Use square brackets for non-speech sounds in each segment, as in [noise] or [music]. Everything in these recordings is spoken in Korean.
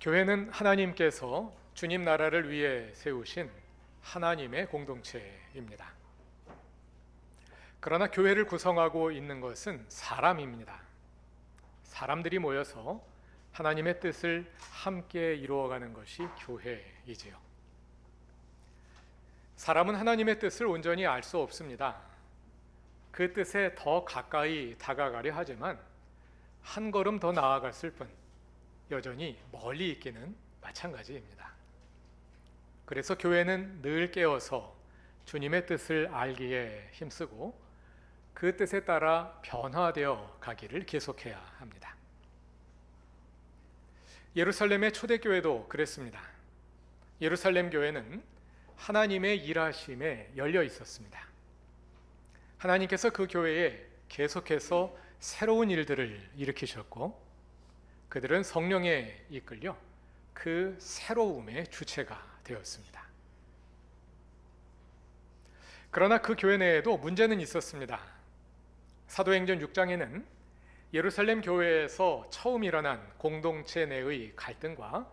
교회는 하나님께서 주님 나라를 위해 세우신 하나님의 공동체입니다. 그러나 교회를 구성하고 있는 것은 사람입니다. 사람들이 모여서 하나님의 뜻을 함께 이루어가는 것이 교회이지요. 사람은 하나님의 뜻을 온전히 알 수 없습니다. 그 뜻에 더 가까이 다가가려 하지만 한 걸음 더 나아갔을 뿐 여전히 멀리 있기는 마찬가지입니다. 그래서 교회는 늘 깨어서 주님의 뜻을 알기에 힘쓰고 그 뜻에 따라 변화되어 가기를 계속해야 합니다. 예루살렘의 초대교회도 그랬습니다. 예루살렘 교회는 하나님의 일하심에 열려 있었습니다. 하나님께서 그 교회에 계속해서 새로운 일들을 일으키셨고 그들은 성령에 이끌려 그 새로움의 주체가 되었습니다. 그러나 그 교회 내에도 문제는 있었습니다. 사도행전 6장에는 예루살렘 교회에서 처음 일어난 공동체 내의 갈등과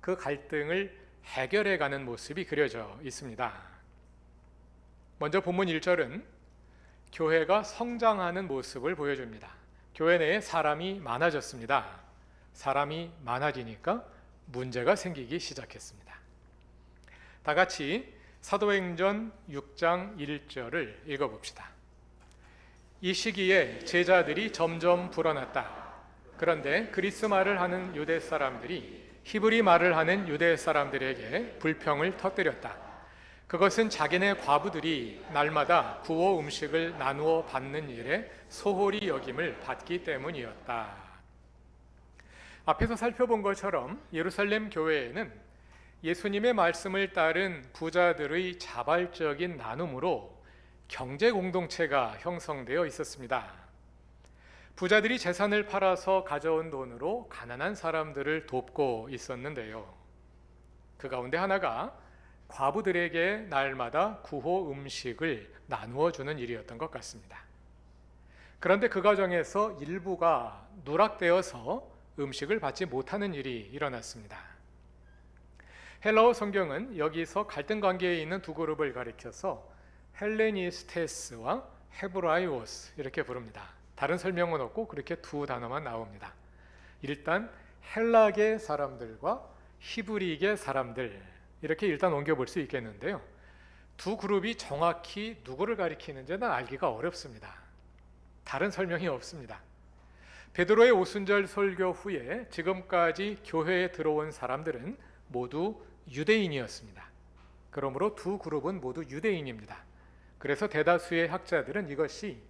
그 갈등을 해결해 가는 모습이 그려져 있습니다. 먼저 본문 1절은 교회가 성장하는 모습을 보여줍니다. 교회 내에 사람이 많아졌습니다. 사람이 많아지니까 문제가 생기기 시작했습니다. 다 같이 사도행전 6장 1절을 읽어봅시다. 이 시기에 제자들이 점점 불어났다. 그런데 그리스 말을 하는 유대 사람들이 히브리 말을 하는 유대 사람들에게 불평을 터뜨렸다. 그것은 자기네 과부들이 날마다 구호 음식을 나누어 받는 일에 소홀히 여김을 받기 때문이었다. 앞에서 살펴본 것처럼 예루살렘 교회에는 예수님의 말씀을 따른 부자들의 자발적인 나눔으로 경제 공동체가 형성되어 있었습니다. 부자들이 재산을 팔아서 가져온 돈으로 가난한 사람들을 돕고 있었는데요. 그 가운데 하나가 과부들에게 날마다 구호 음식을 나누어 주는 일이었던 것 같습니다. 그런데 그 과정에서 일부가 누락되어서 음식을 받지 못하는 일이 일어났습니다. 헬라어 성경은 여기서 갈등 관계에 있는 두 그룹을 가리켜서 헬레니스테스와 헤브라이오스 이렇게 부릅니다. 다른 설명은 없고 그렇게 두 단어만 나옵니다. 일단 헬라계 사람들과 히브리계 사람들 이렇게 일단 옮겨볼 수 있겠는데요. 두 그룹이 정확히 누구를 가리키는지는 알기가 어렵습니다. 다른 설명이 없습니다. 베드로의 오순절 설교 후에 지금까지 교회에 들어온 사람들은 모두 유대인이었습니다. 그러므로 두 그룹은 모두 유대인입니다. 그래서 대다수의 학자들은 이것이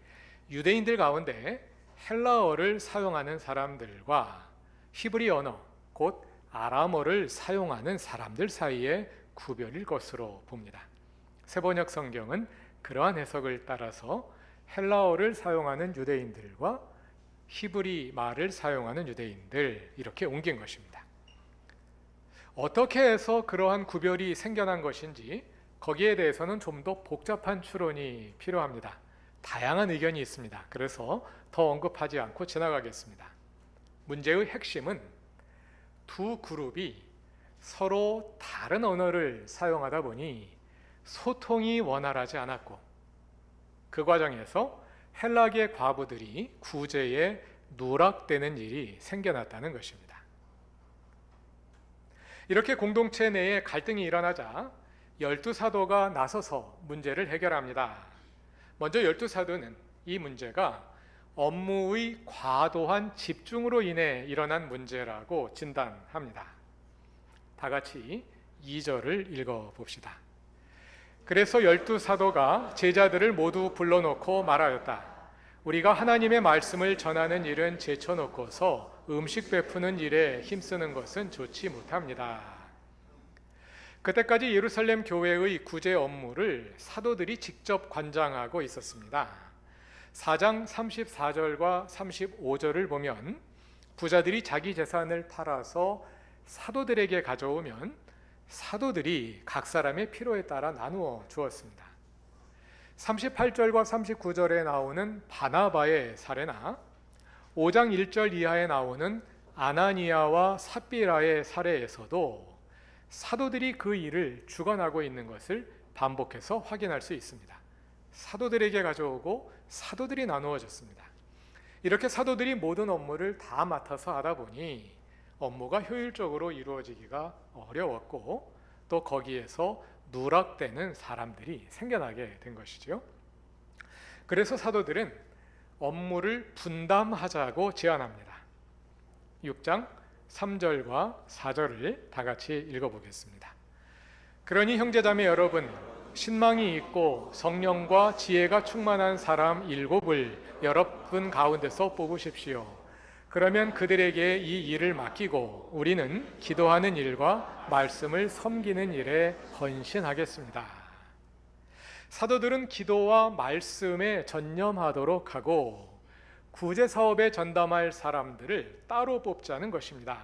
유대인들 가운데 헬라어를 사용하는 사람들과 히브리 언어, 곧 아람어를 사용하는 사람들 사이의 구별일 것으로 봅니다. 세번역 성경은 그러한 해석을 따라서 헬라어를 사용하는 유대인들과 히브리 말을 사용하는 유대인들 이렇게 옮긴 것입니다. 어떻게 해서 그러한 구별이 생겨난 것인지 거기에 대해서는 좀 더 복잡한 추론이 필요합니다. 다양한 의견이 있습니다. 그래서 더 언급하지 않고 지나가겠습니다. 문제의 핵심은 두 그룹이 서로 다른 언어를 사용하다 보니 소통이 원활하지 않았고 그 과정에서 헬라계 과부들이 구제에 누락되는 일이 생겨났다는 것입니다. 이렇게 공동체 내에 갈등이 일어나자 열두 사도가 나서서 문제를 해결합니다. 먼저 열두 사도는 이 문제가 업무의 과도한 집중으로 인해 일어난 문제라고 진단합니다. 다 같이 2절을 읽어 봅시다. 그래서 열두 사도가 제자들을 모두 불러놓고 말하였다. 우리가 하나님의 말씀을 전하는 일은 제쳐놓고서 음식 베푸는 일에 힘쓰는 것은 좋지 못합니다. 그때까지 예루살렘 교회의 구제 업무를 사도들이 직접 관장하고 있었습니다. 4장 34절과 35절을 보면 부자들이 자기 재산을 팔아서 사도들에게 가져오면 사도들이 각 사람의 필요에 따라 나누어 주었습니다. 38절과 39절에 나오는 바나바의 사례나 5장 1절 이하에 나오는 아나니아와 삽비라의 사례에서도 사도들이 그 일을 주관하고 있는 것을 반복해서 확인할 수 있습니다. 사도들에게 가져오고 사도들이 나누어 줬습니다. 이렇게 사도들이 모든 업무를 다 맡아서 하다 보니 업무가 효율적으로 이루어지기가 어려웠고 또 거기에서 누락되는 사람들이 생겨나게 된 것이죠. 그래서 사도들은 업무를 분담하자고 제안합니다. 6장 3절과 4절을 다 같이 읽어보겠습니다. 그러니 형제자매 여러분 신망이 있고 성령과 지혜가 충만한 사람 일곱을 여러분 가운데서 뽑으십시오. 그러면 그들에게 이 일을 맡기고 우리는 기도하는 일과 말씀을 섬기는 일에 헌신하겠습니다. 사도들은 기도와 말씀에 전념하도록 하고 구제 사업에 전담할 사람들을 따로 뽑자는 것입니다.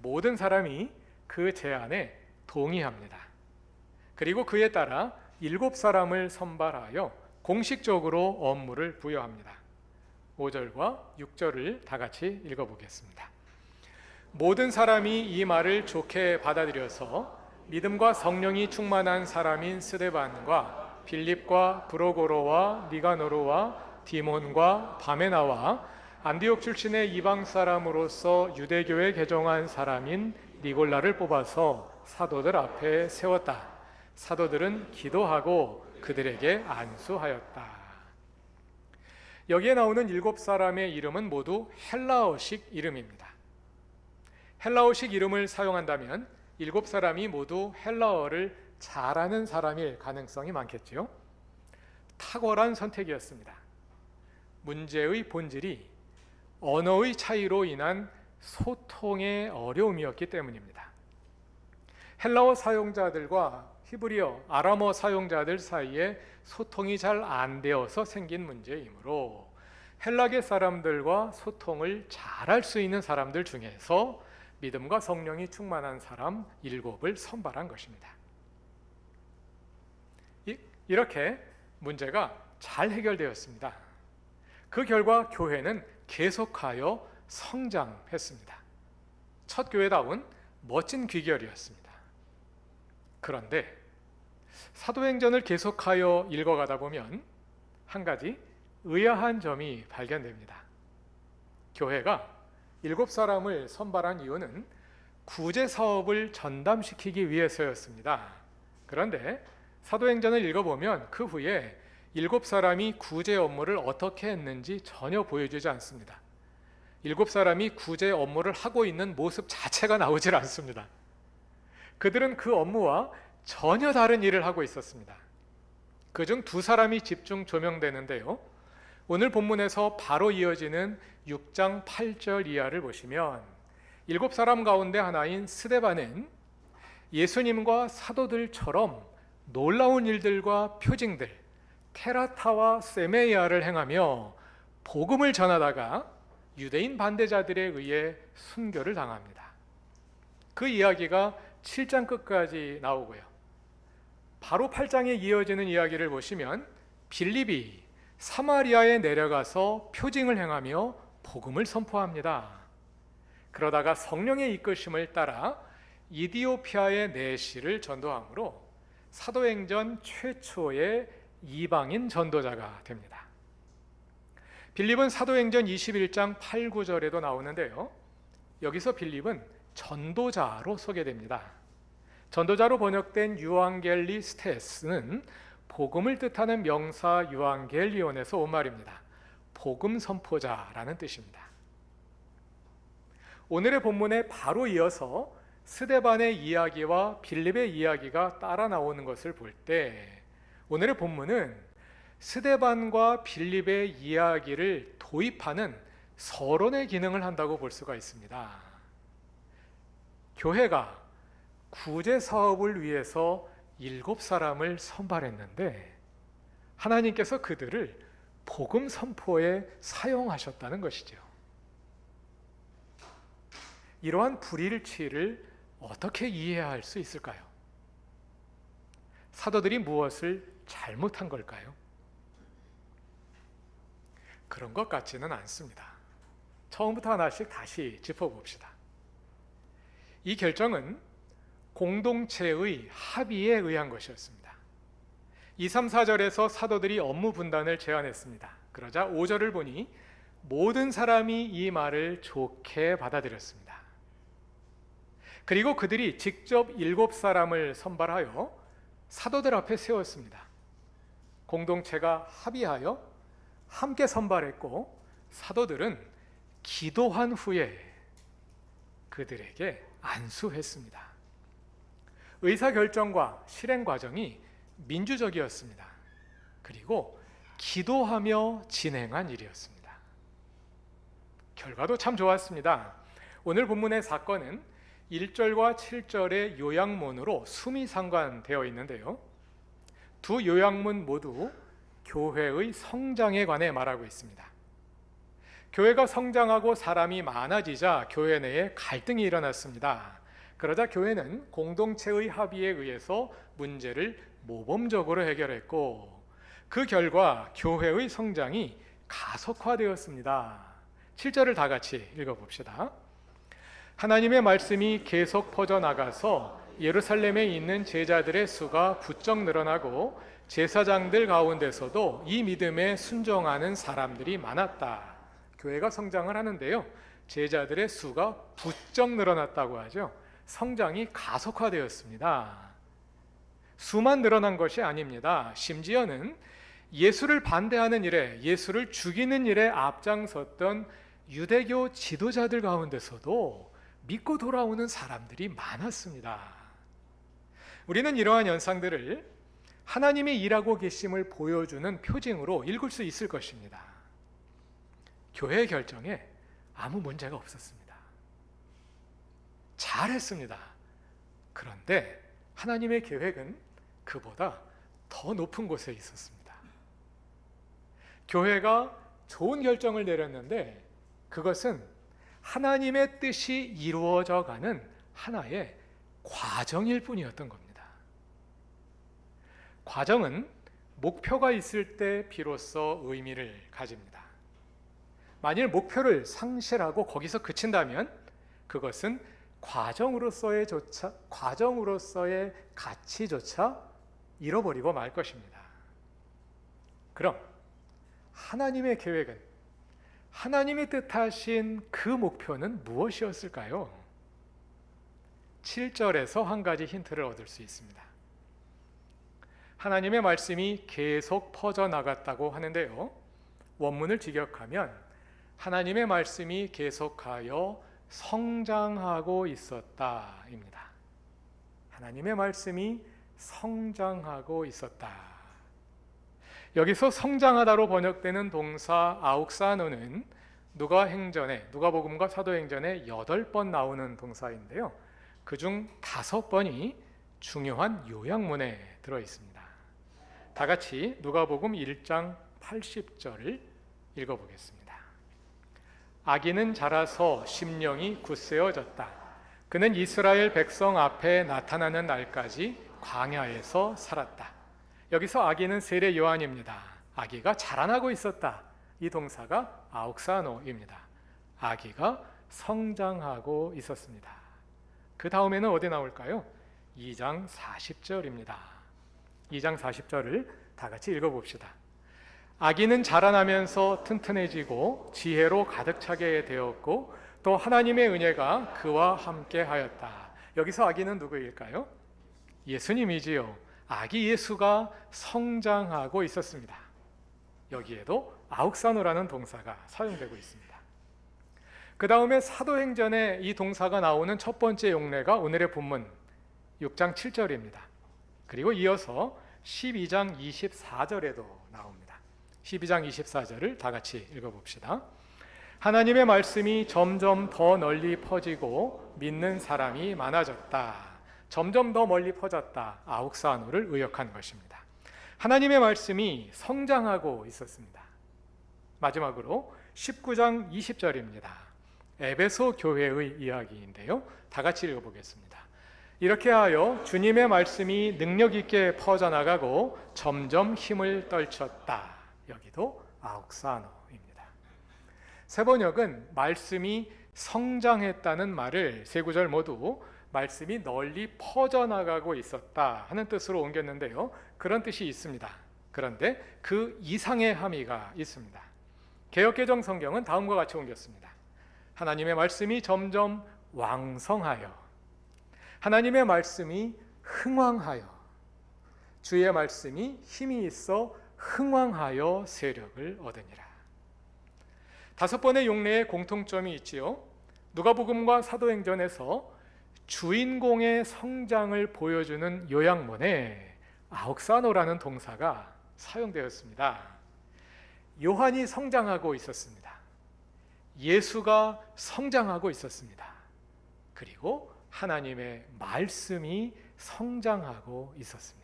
모든 사람이 그 제안에 동의합니다. 그리고 그에 따라 일곱 사람을 선발하여 공식적으로 업무를 부여합니다. 5절과 6절을 다 같이 읽어보겠습니다. 모든 사람이 이 말을 좋게 받아들여서 믿음과 성령이 충만한 사람인 스데반과 빌립과 브로고로와 니가노르와 디몬과 바메나와 안디옥 출신의 이방 사람으로서 유대교에 개종한 사람인 니골라를 뽑아서 사도들 앞에 세웠다. 사도들은 기도하고 그들에게 안수하였다. 여기에 나오는 일곱 사람의 이름은 모두 헬라어식 이름입니다. 헬라어식 이름을 사용한다면 일곱 사람이 모두 헬라어를 잘하는 사람일 가능성이 많겠지요. 탁월한 선택이었습니다. 문제의 본질이 언어의 차이로 인한 소통의 어려움이었기 때문입니다. 헬라어 사용자들과 히브리어, 아람어 사용자들 사이에 소통이 잘 안 되어서 생긴 문제이므로 헬라계 사람들과 소통을 잘할 수 있는 사람들 중에서 믿음과 성령이 충만한 사람 일곱을 선발한 것입니다. 이렇게 문제가 잘 해결되었습니다. 그 결과 교회는 계속하여 성장했습니다. 첫 교회다운 멋진 귀결이었습니다. 그런데 사도행전을 계속하여 읽어가다 보면 한 가지 의아한 점이 발견됩니다. 교회가 일곱 사람을 선발한 이유는 구제 사업을 전담시키기 위해서였습니다. 그런데 사도행전을 읽어보면 그 후에 일곱 사람이 구제 업무를 어떻게 했는지 전혀 보여주지 않습니다. 일곱 사람이 구제 업무를 하고 있는 모습 자체가 나오질 않습니다. 그들은 그 업무와 전혀 다른 일을 하고 있었습니다. 그 중 두 사람이 집중 조명되는데요. 오늘 본문에서 바로 이어지는 6장 8절 이하를 보시면 일곱 사람 가운데 하나인 스데반은 예수님과 사도들처럼 놀라운 일들과 표징들, 테라타와 세메이아를 행하며 복음을 전하다가 유대인 반대자들에 의해 순교를 당합니다. 그 이야기가 7장 끝까지 나오고요. 바로 8장에 이어지는 이야기를 보시면 빌립이 사마리아에 내려가서 표징을 행하며 복음을 선포합니다. 그러다가 성령의 이끄심을 따라 이디오피아의 내시를 전도함으로 사도행전 최초의 이방인 전도자가 됩니다. 빌립은 사도행전 21장 8, 9절에도 나오는데요. 여기서 빌립은 전도자로 소개됩니다. 전도자로 번역된 유앙겔리 스테스는 복음을 뜻하는 명사 유앙겔리온에서 온 말입니다. 복음 선포자라는 뜻입니다. 오늘의 본문에 바로 이어서 스데반의 이야기와 빌립의 이야기가 따라 나오는 것을 볼 때 오늘의 본문은 스데반과 빌립의 이야기를 도입하는 서론의 기능을 한다고 볼 수가 있습니다. 교회가 구제 사업을 위해서 일곱 사람을 선발했는데 하나님께서 그들을 복음 선포에 사용하셨다는 것이죠. 이러한 불일치를 어떻게 이해할 수 있을까요? 사도들이 무엇을 잘못한 걸까요? 그런 것 같지는 않습니다. 처음부터 하나씩 다시 짚어봅시다. 이 결정은 공동체의 합의에 의한 것이었습니다. 2, 3, 4절에서 사도들이 업무 분단을 제안했습니다. 그러자 5절을 보니 모든 사람이 이 말을 좋게 받아들였습니다. 그리고 그들이 직접 일곱 사람을 선발하여 사도들 앞에 세웠습니다. 공동체가 합의하여 함께 선발했고 사도들은 기도한 후에 그들에게 안수했습니다. 의사 결정과 실행 과정이 민주적이었습니다. 그리고 기도하며 진행한 일이었습니다. 결과도 참 좋았습니다. 오늘 본문의 사건은 1절과 7절의 요약문으로 숨이 상관되어 있는데요. 두 요약문 모두 교회의 성장에 관해 말하고 있습니다. 교회가 성장하고 사람이 많아지자 교회 내에 갈등이 일어났습니다. 그러자 교회는 공동체의 합의에 의해서 문제를 모범적으로 해결했고 그 결과 교회의 성장이 가속화되었습니다. 7절을 다 같이 읽어봅시다. 하나님의 말씀이 계속 퍼져나가서 예루살렘에 있는 제자들의 수가 부쩍 늘어나고 제사장들 가운데서도 이 믿음에 순종하는 사람들이 많았다. 교회가 성장을 하는데요. 제자들의 수가 부쩍 늘어났다고 하죠. 성장이 가속화되었습니다. 수만 늘어난 것이 아닙니다. 심지어는 예수를 반대하는 일에 예수를 죽이는 일에 앞장섰던 유대교 지도자들 가운데서도 믿고 돌아오는 사람들이 많았습니다. 우리는 이러한 현상들을 하나님이 일하고 계심을 보여주는 표징으로 읽을 수 있을 것입니다. 교회 결정에 아무 문제가 없었습니다. 잘했습니다. 그런데 하나님의 계획은 그보다 더 높은 곳에 있었습니다. 교회가 좋은 결정을 내렸는데 그것은 하나님의 뜻이 이루어져 가는 하나의 과정일 뿐이었던 겁니다. 과정은 목표가 있을 때 비로소 의미를 가집니다. 만일 목표를 상실하고 거기서 그친다면 그것은 과정으로서의 조차 과정으로서의 가치조차 잃어버리고 말 것입니다. 그럼 하나님의 계획은 하나님이 뜻하신 그 목표는 무엇이었을까요? 7절에서 한 가지 힌트를 얻을 수 있습니다. 하나님의 말씀이 계속 퍼져 나갔다고 하는데요. 원문을 직역하면 하나님의 말씀이 계속하여 성장하고 있었다입니다. 하나님의 말씀이 성장하고 있었다. 여기서 성장하다로 번역되는 동사 아욱사노는 누가 행전에 누가 복음과 사도행전에 여덟 번 나오는 동사인데요. 그 중 다섯 번이 중요한 요약문에 들어 있습니다. 다 같이 누가복음 1장 80절을 읽어 보겠습니다. 아기는 자라서 심령이 굳세어졌다. 그는 이스라엘 백성 앞에 나타나는 날까지 광야에서 살았다. 여기서 아기는 세례 요한입니다. 아기가 자라나고 있었다. 이 동사가 아욱사노입니다. 아기가 성장하고 있었습니다. 그 다음에는 어디 나올까요? 2장 40절입니다. 2장 40절을 다 같이 읽어봅시다. 아기는 자라나면서 튼튼해지고 지혜로 가득 차게 되었고 또 하나님의 은혜가 그와 함께 하였다. 여기서 아기는 누구일까요? 예수님이지요. 아기 예수가 성장하고 있었습니다. 여기에도 아욱사노라는 동사가 사용되고 있습니다. 그 다음에 사도행전에 이 동사가 나오는 첫 번째 용례가 오늘의 본문 6장 7절입니다. 그리고 이어서 12장 24절에도 나옵니다. 12장 24절을 다 같이 읽어봅시다. 하나님의 말씀이 점점 더 널리 퍼지고 믿는 사람이 많아졌다. 점점 더 멀리 퍼졌다. 아욱사노를 의역한 것입니다. 하나님의 말씀이 성장하고 있었습니다. 마지막으로 19장 20절입니다. 에베소 교회의 이야기인데요. 다 같이 읽어보겠습니다. 이렇게 하여 주님의 말씀이 능력 있게 퍼져나가고 점점 힘을 떨쳤다. 여기도 아욱사노입니다. 세 번역은 말씀이 성장했다는 말을 세 구절 모두 말씀이 널리 퍼져나가고 있었다 하는 뜻으로 옮겼는데요. 그런 뜻이 있습니다. 그런데 그 이상의 함의가 있습니다. 개혁개정 성경은 다음과 같이 옮겼습니다. 하나님의 말씀이 점점 왕성하여 하나님의 말씀이 흥왕하여 주의 말씀이 힘이 있어 흥왕하여 세력을 얻으니라. 다섯 번의 용례의 공통점이 있지요. 누가복음과 사도행전에서 주인공의 성장을 보여주는 요약문에 아옥사노라는 동사가 사용되었습니다. 요한이 성장하고 있었습니다. 예수가 성장하고 있었습니다. 그리고 하나님의 말씀이 성장하고 있었습니다.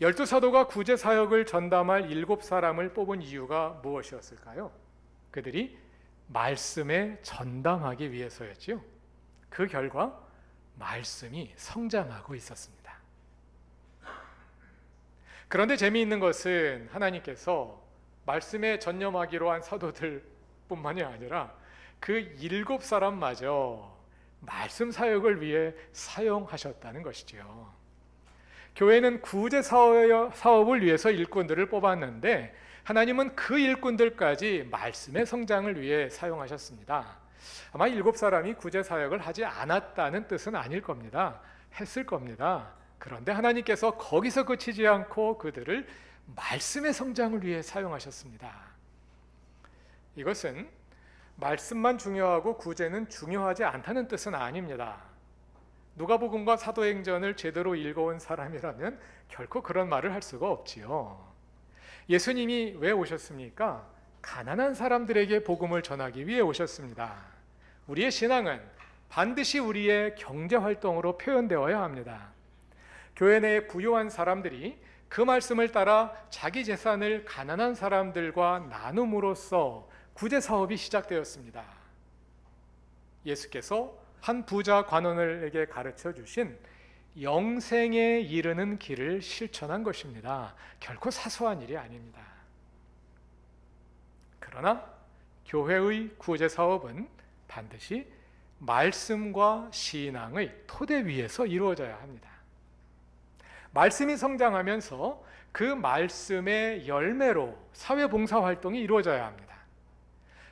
열두 사도가 구제 사역을 전담할 일곱 사람을 뽑은 이유가 무엇이었을까요? 그들이 말씀에 전담하기 위해서였지요. 그 결과 말씀이 성장하고 있었습니다. 그런데 재미있는 것은 하나님께서 말씀에 전념하기로 한 사도들뿐만이 아니라 그 일곱 사람마저 말씀 사역을 위해 사용하셨다는 것이지요. 교회는 구제 사업을 위해서 일꾼들을 뽑았는데 하나님은 그 일꾼들까지 말씀의 성장을 위해 사용하셨습니다. 아마 일곱 사람이 구제 사역을 하지 않았다는 뜻은 아닐 겁니다. 했을 겁니다. 그런데 하나님께서 거기서 그치지 않고 그들을 말씀의 성장을 위해 사용하셨습니다. 이것은 말씀만 중요하고 구제는 중요하지 않다는 뜻은 아닙니다. 누가복음과 사도행전을 제대로 읽어온 사람이라면 결코 그런 말을 할 수가 없지요. 예수님이 왜 오셨습니까? 가난한 사람들에게 복음을 전하기 위해 오셨습니다. 우리의 신앙은 반드시 우리의 경제 활동으로 표현되어야 합니다. 교회 내에 부유한 사람들이 그 말씀을 따라 자기 재산을 가난한 사람들과 나눔으로써 구제 사업이 시작되었습니다. 예수께서 한 부자 관원에게 가르쳐 주신 영생에 이르는 길을 실천한 것입니다. 결코 사소한 일이 아닙니다. 그러나 교회의 구제 사업은 반드시 말씀과 신앙의 토대 위에서 이루어져야 합니다. 말씀이 성장하면서 그 말씀의 열매로 사회 봉사 활동이 이루어져야 합니다.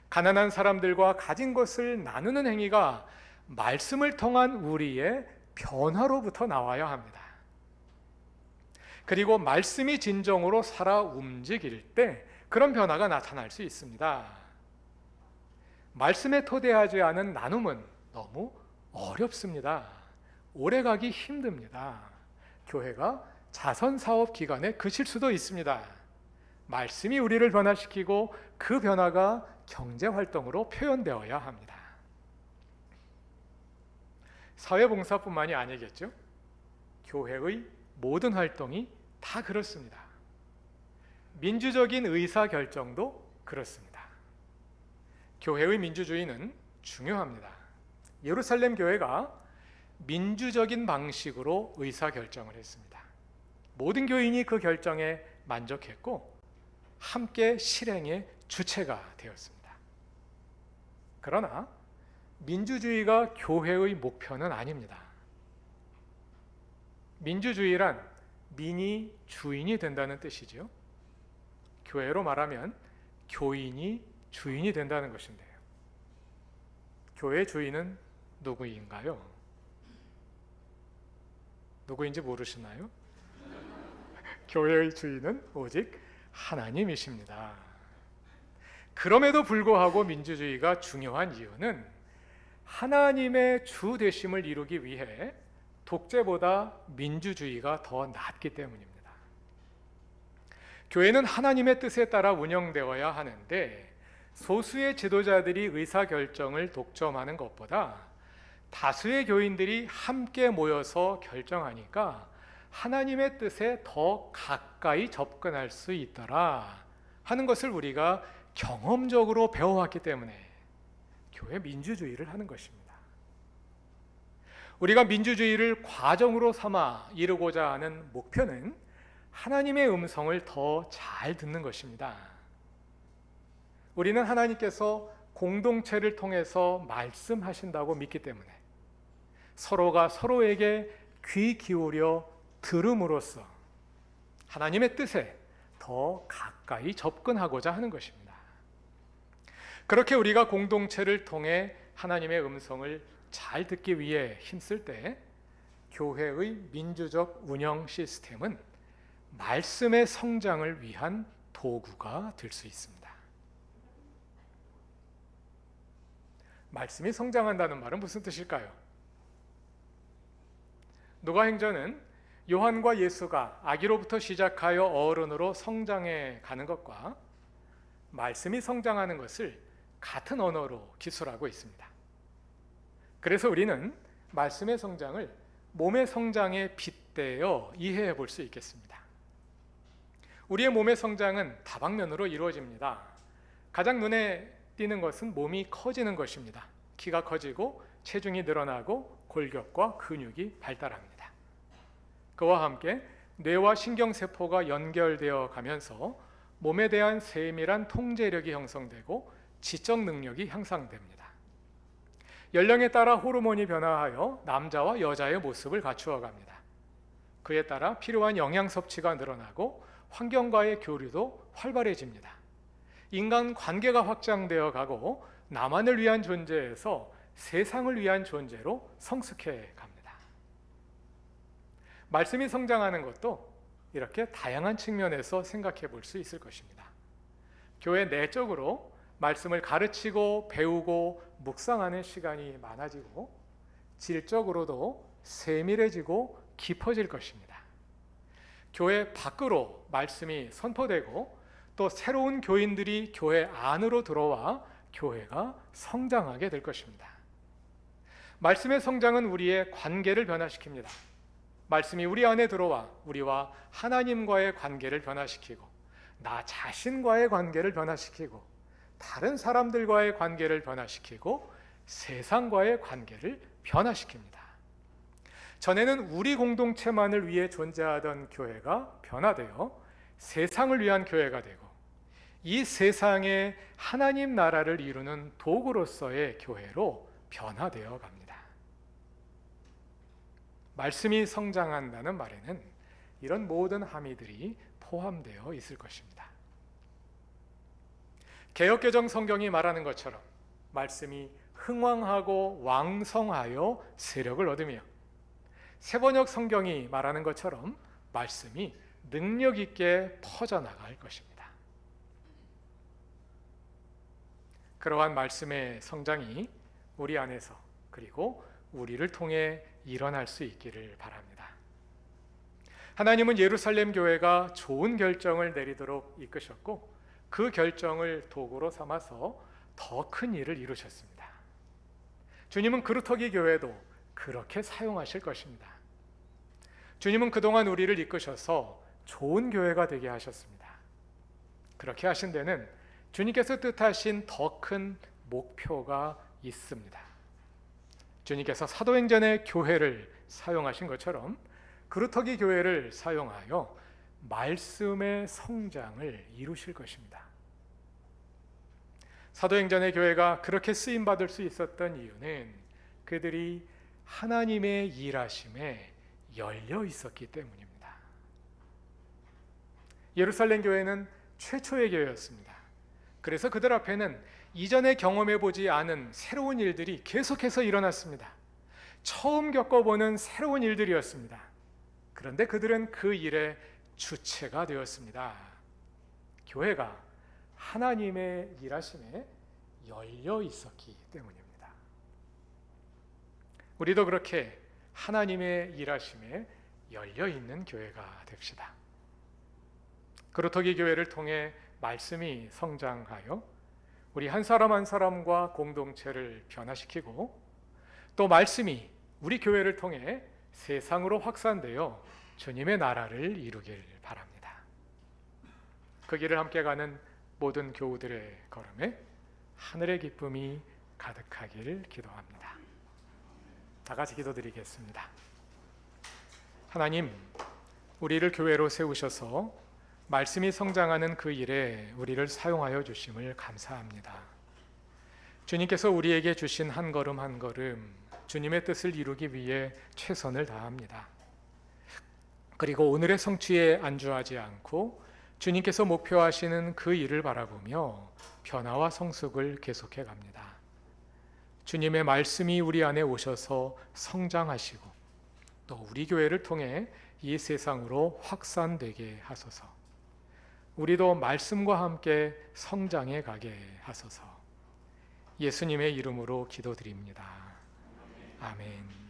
가난한 사람들과 가진 것을 나누는 행위가 말씀을 통한 우리의 변화로부터 나와야 합니다. 그리고 말씀이 진정으로 살아 움직일 때 그런 변화가 나타날 수 있습니다. 말씀에 토대하지 않은 나눔은 너무 어렵습니다. 오래가기 힘듭니다. 교회가 자선 사업 기간에 그칠 수도 있습니다. 말씀이 우리를 변화시키고 그 변화가 경제 활동으로 표현되어야 합니다. 사회봉사뿐만이 아니겠죠. 교회의 모든 활동이 다 그렇습니다. 민주적인 의사 결정도 그렇습니다. 교회의 민주주의는 중요합니다. 예루살렘 교회가 민주적인 방식으로 의사 결정을 했습니다. 모든 교인이 그 결정에 만족했고 함께 실행의 주체가 되었습니다. 그러나 민주주의가 교회의 목표는 아닙니다. 민주주의란 민이 주인이 된다는 뜻이죠. 교회로 말하면 교인이 주인이 된다는 것인데요. 교회 주인은 누구인가요? 누구인지 모르시나요? [laughs] 교회의 주인은 오직 하나님이십니다. 그럼에도 불구하고 민주주의가 중요한 이유는 하나님의 주 되심을 이루기 위해 독재보다 민주주의가 더 낫기 때문입니다. 교회는 하나님의 뜻에 따라 운영되어야 하는데 소수의 지도자들이 의사 결정을 독점하는 것보다 다수의 교인들이 함께 모여서 결정하니까 하나님의 뜻에 더 가까이 접근할 수 있더라 하는 것을 우리가 경험적으로 배워왔기 때문에 교회 민주주의를 하는 것입니다. 우리가 민주주의를 과정으로 삼아 이루고자 하는 목표는 하나님의 음성을 더 잘 듣는 것입니다. 우리는 하나님께서 공동체를 통해서 말씀하신다고 믿기 때문에 서로가 서로에게 귀 기울여 들음으로써 하나님의 뜻에 더 가까이 접근하고자 하는 것입니다. 그렇게 우리가 공동체를 통해 하나님의 음성을 잘 듣기 위해 힘쓸 때 교회의 민주적 운영 시스템은 말씀의 성장을 위한 도구가 될 수 있습니다. 말씀이 성장한다는 말은 무슨 뜻일까요? 누가행전은 요한과 예수가 아기로부터 시작하여 어른으로 성장해 가는 것과 말씀이 성장하는 것을 같은 언어로 기술하고 있습니다. 그래서 우리는 말씀의 성장을 몸의 성장에 빗대어 이해해 볼 수 있겠습니다. 우리의 몸의 성장은 다방면으로 이루어집니다. 가장 눈에 띄는 것은 몸이 커지는 것입니다. 키가 커지고 체중이 늘어나고 골격과 근육이 발달합니다. 그와 함께 뇌와 신경세포가 연결되어 가면서 몸에 대한 세밀한 통제력이 형성되고 지적 능력이 향상됩니다. 연령에 따라 호르몬이 변화하여 남자와 여자의 모습을 갖추어 갑니다. 그에 따라 필요한 영양 섭취가 늘어나고 환경과의 교류도 활발해집니다. 인간 관계가 확장되어 가고 나만을 위한 존재에서 세상을 위한 존재로 성숙해 갑니다. 말씀이 성장하는 것도 이렇게 다양한 측면에서 생각해 볼 수 있을 것입니다. 교회 내적으로 말씀을 가르치고 배우고 묵상하는 시간이 많아지고 질적으로도 세밀해지고 깊어질 것입니다. 교회 밖으로 말씀이 선포되고 또 새로운 교인들이 교회 안으로 들어와 교회가 성장하게 될 것입니다. 말씀의 성장은 우리의 관계를 변화시킵니다. 말씀이 우리 안에 들어와 우리와 하나님과의 관계를 변화시키고 나 자신과의 관계를 변화시키고 다른 사람들과의 관계를 변화시키고 세상과의 관계를 변화시킵니다. 전에는 우리 공동체만을 위해 존재하던 교회가 변화되어 세상을 위한 교회가 되고 이 세상에 하나님 나라를 이루는 도구로서의 교회로 변화되어 갑니다. 말씀이 성장한다는 말에는 이런 모든 함의들이 포함되어 있을 것입니다. 개혁개정 성경이 말하는 것처럼 말씀이 흥왕하고 왕성하여 세력을 얻으며 세번역 성경이 말하는 것처럼 말씀이 능력 있게 퍼져나갈 것입니다. 그러한 말씀의 성장이 우리 안에서 그리고 우리를 통해 일어날 수 있기를 바랍니다. 하나님은 예루살렘 교회가 좋은 결정을 내리도록 이끄셨고 그 결정을 도구로 삼아서 더 큰 일을 이루셨습니다. 주님은 그루터기 교회도 그렇게 사용하실 것입니다. 주님은 그동안 우리를 이끄셔서 좋은 교회가 되게 하셨습니다. 그렇게 하신 데는 주님께서 뜻하신 더 큰 목표가 있습니다. 주님께서 사도행전의 교회를 사용하신 것처럼 그루터기 교회를 사용하여 말씀의 성장을 이루실 것입니다. 사도행전의 교회가 그렇게 쓰임 받을 수 있었던 이유는 그들이 하나님의 일하심에 열려 있었기 때문입니다. 예루살렘 교회는 최초의 교회였습니다. 그래서 그들 앞에는 이전에 경험해 보지 않은 새로운 일들이 계속해서 일어났습니다. 처음 겪어보는 새로운 일들이었습니다. 그런데 그들은 그 일의 주체가 되었습니다. 교회가 하나님의 일하심에 열려 있었기 때문입니다. 우리도 그렇게 하나님의 일하심에 열려 있는 교회가 됩시다. 그루터기 교회를 통해 말씀이 성장하여 우리 한 사람 한 사람과 공동체를 변화시키고 또 말씀이 우리 교회를 통해 세상으로 확산되어 주님의 나라를 이루길 바랍니다. 그 길을 함께 가는 모든 교우들의 걸음에 하늘의 기쁨이 가득하길 기도합니다. 다 같이 기도드리겠습니다. 하나님, 우리를 교회로 세우셔서 말씀이 성장하는 그 일에 우리를 사용하여 주심을 감사합니다. 주님께서 우리에게 주신 한 걸음 한 걸음 주님의 뜻을 이루기 위해 최선을 다합니다. 그리고 오늘의 성취에 안주하지 않고 주님께서 목표하시는 그 일을 바라보며 변화와 성숙을 계속해 갑니다. 주님의 말씀이 우리 안에 오셔서 성장하시고 또 우리 교회를 통해 이 세상으로 확산되게 하소서. 우리도 말씀과 함께 성장해 가게 하소서. 예수님의 이름으로 기도드립니다. 아멘.